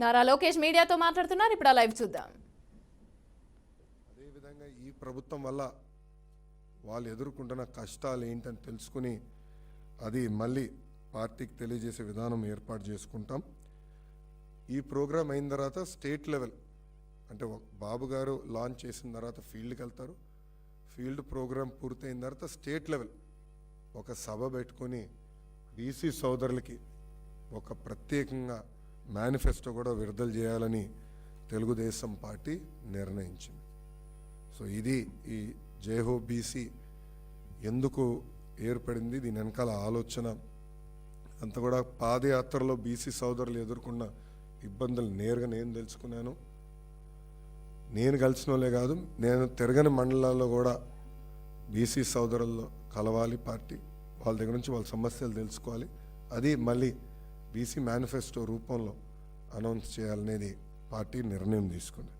నారా లోకేష్ మీడియాతో మాట్లాడుతున్నారు. ఇప్పుడు ఆ లైవ్ చూద్దాం. అదేవిధంగా ఈ ప్రభుత్వం వల్ల వాళ్ళు ఎదుర్కొంటున్న కష్టాలు ఏంటని తెలుసుకుని అది మళ్ళీ పార్టీకి తెలియజేసే విధానం ఏర్పాటు చేసుకుంటాం. ఈ ప్రోగ్రాం అయిన తర్వాత స్టేట్ లెవెల్ అంటే ఒక బాబు గారు లాంచ్ చేసిన తర్వాత ఫీల్డ్కి వెళ్తారు. ఫీల్డ్ ప్రోగ్రాం పూర్తయిన తర్వాత స్టేట్ లెవెల్ ఒక సభ పెట్టుకొని బీసీ సోదరులకి ఒక ప్రత్యేకంగా మేనిఫెస్టో కూడా విడుదల చేయాలని తెలుగుదేశం పార్టీ నిర్ణయించింది. సో ఇది ఈ జేహో బీసీ ఎందుకు ఏర్పడింది దీని వెనకాల ఆలోచన అంత కూడా పాదయాత్రలో బీసీ సోదరులు ఎదుర్కొన్న ఇబ్బందులు నేరుగా నేను తెలుసుకున్నాను. నేను కలిసిన వాళ్ళే కాదు నేను తిరగని మండలాల్లో కూడా బీసీ సోదరుల్లో కలవాలి పార్టీ. వాళ్ళ దగ్గర నుంచి వాళ్ళ సమస్యలు తెలుసుకోవాలి. అది మళ్ళీ బీసీ మేనిఫెస్టో రూపంలో అనౌన్స్ చేయాలనేది పార్టీ నిర్ణయం తీసుకుంది.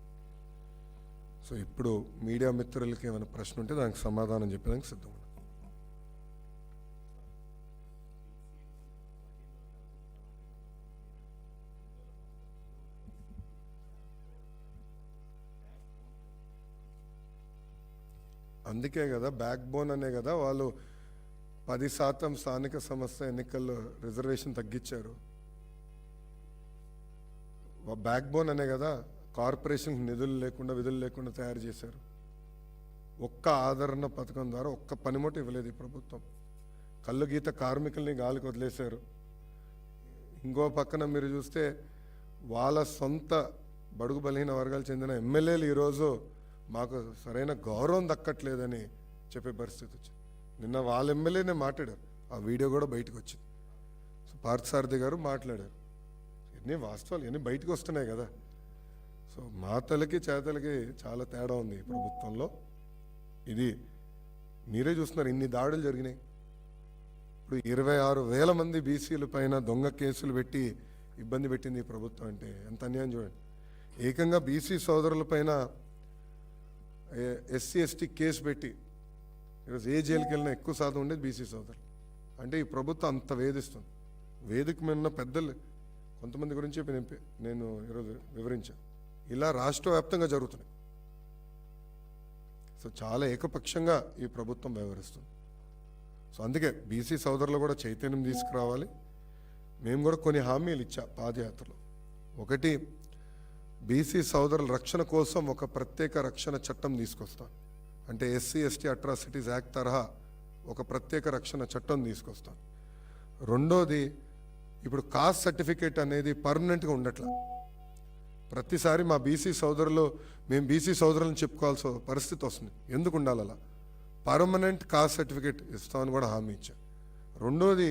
సో ఇప్పుడు మీడియా మిత్రులకి ఏమైనా ప్రశ్న ఉంటే దానికి సమాధానం చెప్పడానికి సిద్ధంగా అందుకే కదా బ్యాక్ బోన్ అనే కదా వాళ్ళు పది శాతం స్థానిక సంస్థ ఎన్నికల్లో రిజర్వేషన్ తగ్గించారు. బ్యాక్ బోన్ అనే కదా కార్పొరేషన్ నిధులు లేకుండా విధులు లేకుండా తయారు చేశారు. ఒక్క ఆదరణ పథకం ద్వారా ఒక్క పనిముట్టు ఇవ్వలేదు ఈ ప్రభుత్వం. కళ్ళు గీత కార్మికుల్ని గాలికి వదిలేశారు. ఇంకో పక్కన మీరు చూస్తే వాళ్ళ సొంత బడుగు బలహీన వర్గాలు చెందిన ఎమ్మెల్యేలు ఈరోజు మాకు సరైన గౌరవం దక్కట్లేదని చెప్పే పరిస్థితి వచ్చింది. నిన్న వాళ్ళ ఎమ్మెల్యేనే మాట్లాడారు. ఆ వీడియో కూడా బయటకు వచ్చింది. సో పార్థసారథి గారు మాట్లాడారు. ఇవన్నీ వాస్తవాలు ఇవన్నీ బయటకు వస్తున్నాయి కదా. సో మాటలకి చేతలకి చాలా తేడా ఉంది ఈ ప్రభుత్వంలో. ఇది మీరే చూస్తున్నారు ఇన్ని దాడులు జరిగినాయి. ఇప్పుడు ఇరవై ఆరు వేల మంది బీసీల పైన దొంగ కేసులు పెట్టి ఇబ్బంది పెట్టింది ప్రభుత్వం అంటే ఎంత అన్యాయం చూడండి. ఏకంగా బీసీ సోదరుల పైన ఎస్సీ ఎస్టీ కేసు పెట్టి ఈరోజు ఏ జైలుకి వెళ్ళినా ఎక్కువ శాతం ఉండేది బీసీ సోదరులు. అంటే ఈ ప్రభుత్వం అంత వేధిస్తుంది. వేదిక మీద పెద్దలు కొంతమంది గురించి నేను నేను ఈరోజు వివరించాను ఇలా రాష్ట్ర వ్యాప్తంగా జరుగుతున్నాయి. సో చాలా ఏకపక్షంగా ఈ ప్రభుత్వం వ్యవహరిస్తుంది. సో అందుకే బీసీ సోదరులు కూడా చైతన్యం తీసుకురావాలి. మేము కూడా కొన్ని హామీలు ఇచ్చా పాదయాత్రలో. ఒకటి బీసీ సోదరుల రక్షణ కోసం ఒక ప్రత్యేక రక్షణ చట్టం తీసుకొస్తాం. అంటే ఎస్సీ ఎస్టీ అట్రాసిటీస్ యాక్ట్ తరహా ఒక ప్రత్యేక రక్షణ చట్టం తీసుకొస్తాం. రెండోది ఇప్పుడు కాస్ట్ సర్టిఫికేట్ అనేది పర్మనెంట్గా ఉండట్లా. ప్రతిసారి మా బీసీ సోదరులు మేము బీసీ సోదరులను చెప్పుకోవాల్సిన పరిస్థితి వస్తుంది. ఎందుకు ఉండాలి అలా? పర్మనెంట్ కాస్ట్ సర్టిఫికేట్ ఇస్తామని కూడా హామీ ఇచ్చాం రెండోది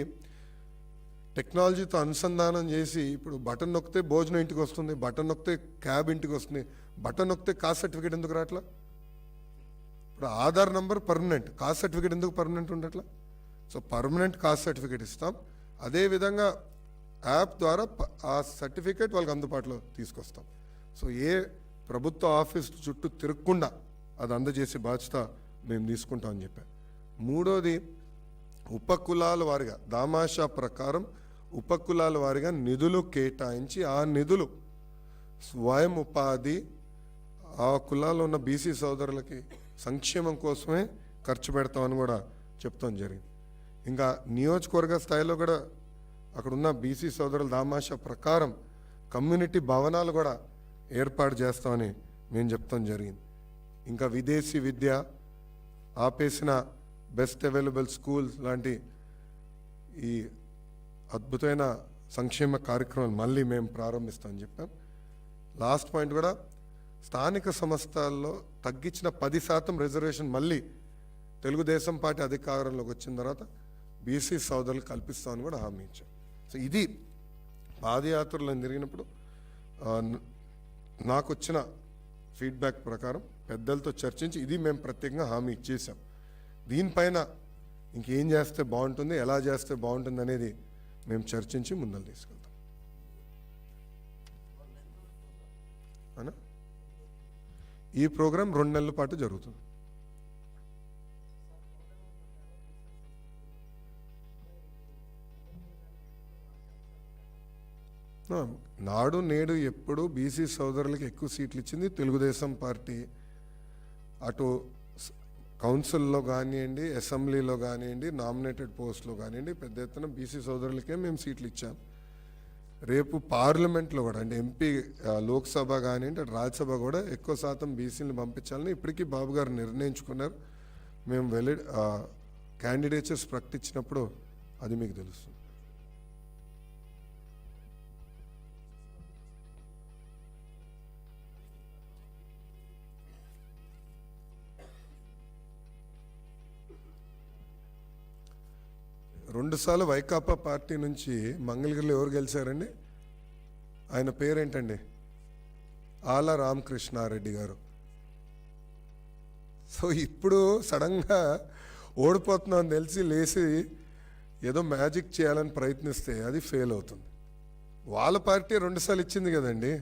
టెక్నాలజీతో అనుసంధానం చేసి ఇప్పుడు బటన్ నొక్కితే భోజనం ఇంటికి వస్తుంది బటన్ నొక్కితే క్యాబ్ ఇంటికి వస్తుంది బటన్ నొక్కితే కాస్ట్ సర్టిఫికేట్ ఎందుకు రావట్లా? ఇప్పుడు Aadhaar number permanent caste certificate ఎందుకు పర్మనెంట్ ఉండట్లా? సో పర్మనెంట్ కాస్ట్ సర్టిఫికేట్ ఇస్తాం. అదేవిధంగా యాప్ ద్వారా ఆ సర్టిఫికేట్ వాళ్ళకి అందుబాటులో తీసుకొస్తాం. సో ఏ ప్రభుత్వ ఆఫీస్ చుట్టూ తిరగకుండా అది అందజేసే బాధ్యత మేము తీసుకుంటాం అని చెప్పాను మూడోది ఉపకులాల వారిగా దామాషా ప్రకారం ఉపకులాల వారిగా నిధులు కేటాయించి ఆ నిధులు స్వయం ఉపాధి ఆ కులాల్లో ఉన్న బీసీ సోదరులకి సంక్షేమం కోసమే ఖర్చు పెడతామని కూడా చెప్తాం జరిగింది. ఇంకా నియోజకవర్గ స్థాయిలో కూడా అక్కడున్న బీసీ సోదరుల దామాష ప్రకారం కమ్యూనిటీ భవనాలు కూడా ఏర్పాటు చేస్తామని మేము చెప్తాం జరిగింది. ఇంకా విదేశీ విద్య ఆపేసిన బెస్ట్ అవైలబుల్ స్కూల్స్ లాంటి ఈ అద్భుతమైన సంక్షేమ కార్యక్రమాలు మళ్ళీ మేము ప్రారంభిస్తామని చెప్పాం. లాస్ట్ పాయింట్ కూడా స్థానిక సంస్థల్లో తగ్గించిన పది శాతం రిజర్వేషన్ మళ్ళీ తెలుగుదేశం పార్టీ అధికారంలోకి వచ్చిన తర్వాత బీసీ సోదరులు కల్పిస్తామని కూడా హామీ ఇచ్చాం. సో ఇది పాదయాత్రలు జరిగినప్పుడు నాకు వచ్చిన ఫీడ్బ్యాక్ ప్రకారం పెద్దలతో చర్చించి ఇది మేము ప్రత్యేకంగా హామీ ఇచ్చేసాం దీనిపైన ఇంకేం చేస్తే బాగుంటుంది ఎలా చేస్తే బాగుంటుంది అనేది మేము చర్చించి ముందలు తీసుకెళ్తాం. ఈ ప్రోగ్రాం రెండు నెలల పాటు జరుగుతుంది. నాడు నేడు ఎప్పుడు బీసీ సోదరులకు ఎక్కువ సీట్లు ఇచ్చింది తెలుగుదేశం పార్టీ. అటు కౌన్సిల్లో కానివ్వండి అసెంబ్లీలో కానివ్వండి నామినేటెడ్ పోస్ట్లో కానివ్వండి పెద్ద ఎత్తున బీసీ సోదరులకే మేము సీట్లు ఇచ్చాం రేపు పార్లమెంట్లో కూడా అంటే ఎంపీ లోక్సభ కానివ్వండి అటు రాజ్యసభ కూడా ఎక్కువ శాతం బీసీలను పంపించాలని ఇప్పటికీ బాబు గారు నిర్ణయించుకున్నారు. మేము వెలి క్యాండిడేచర్స్ ప్రకటించినప్పుడు అది మీకు తెలుస్తుంది. రెండుసార్లు వైకాపా పార్టీ నుంచి మంగళగిరిలో ఎవరు గెలిచారండి? ఆయన పేరేంటండి? ఆల రామకృష్ణారెడ్డి గారు. సో ఇప్పుడు సడన్గా ఓడిపోతున్నాను తెలిసి లేచి ఏదో మ్యాజిక్ చేయాలని ప్రయత్నిస్తే అది ఫెయిల్ అవుతుంది. వాళ్ళ పార్టీ రెండుసార్లు ఇచ్చింది కదండి?